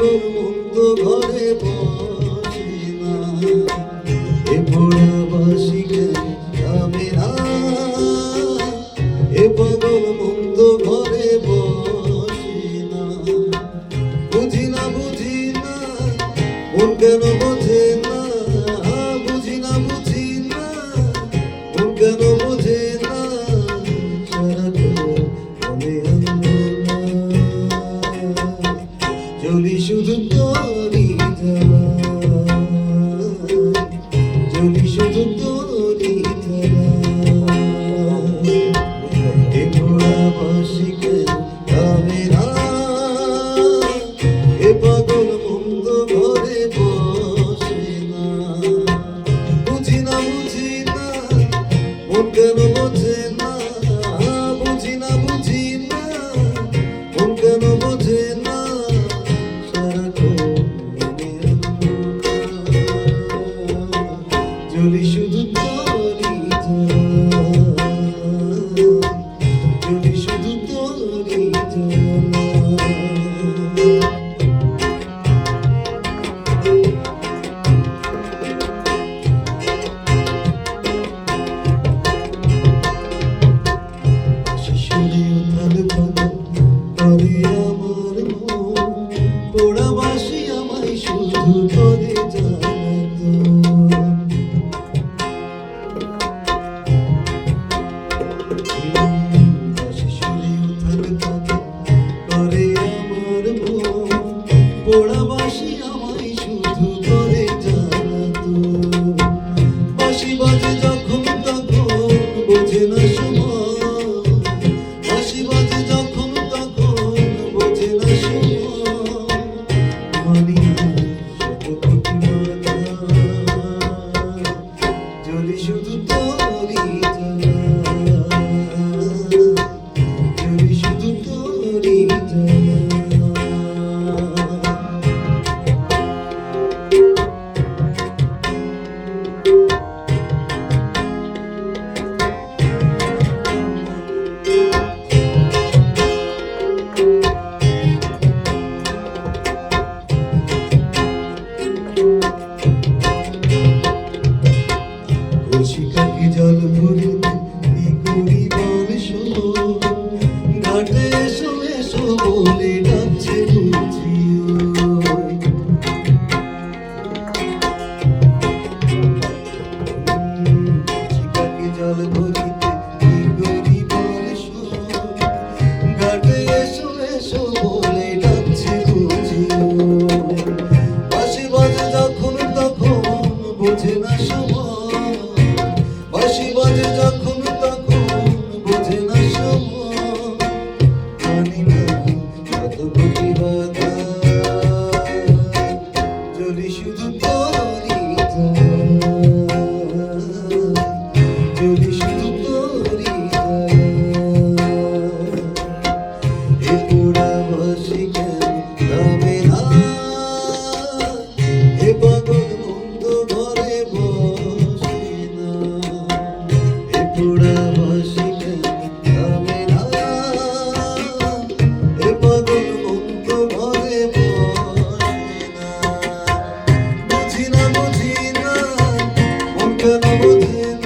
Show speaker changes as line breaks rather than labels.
মুক্ত ঘরে পড়ে না। এ পড়াবাসী যদি শুধু তোরি যদি শুধু তোরি les choses. আশীর্বাদে যখন in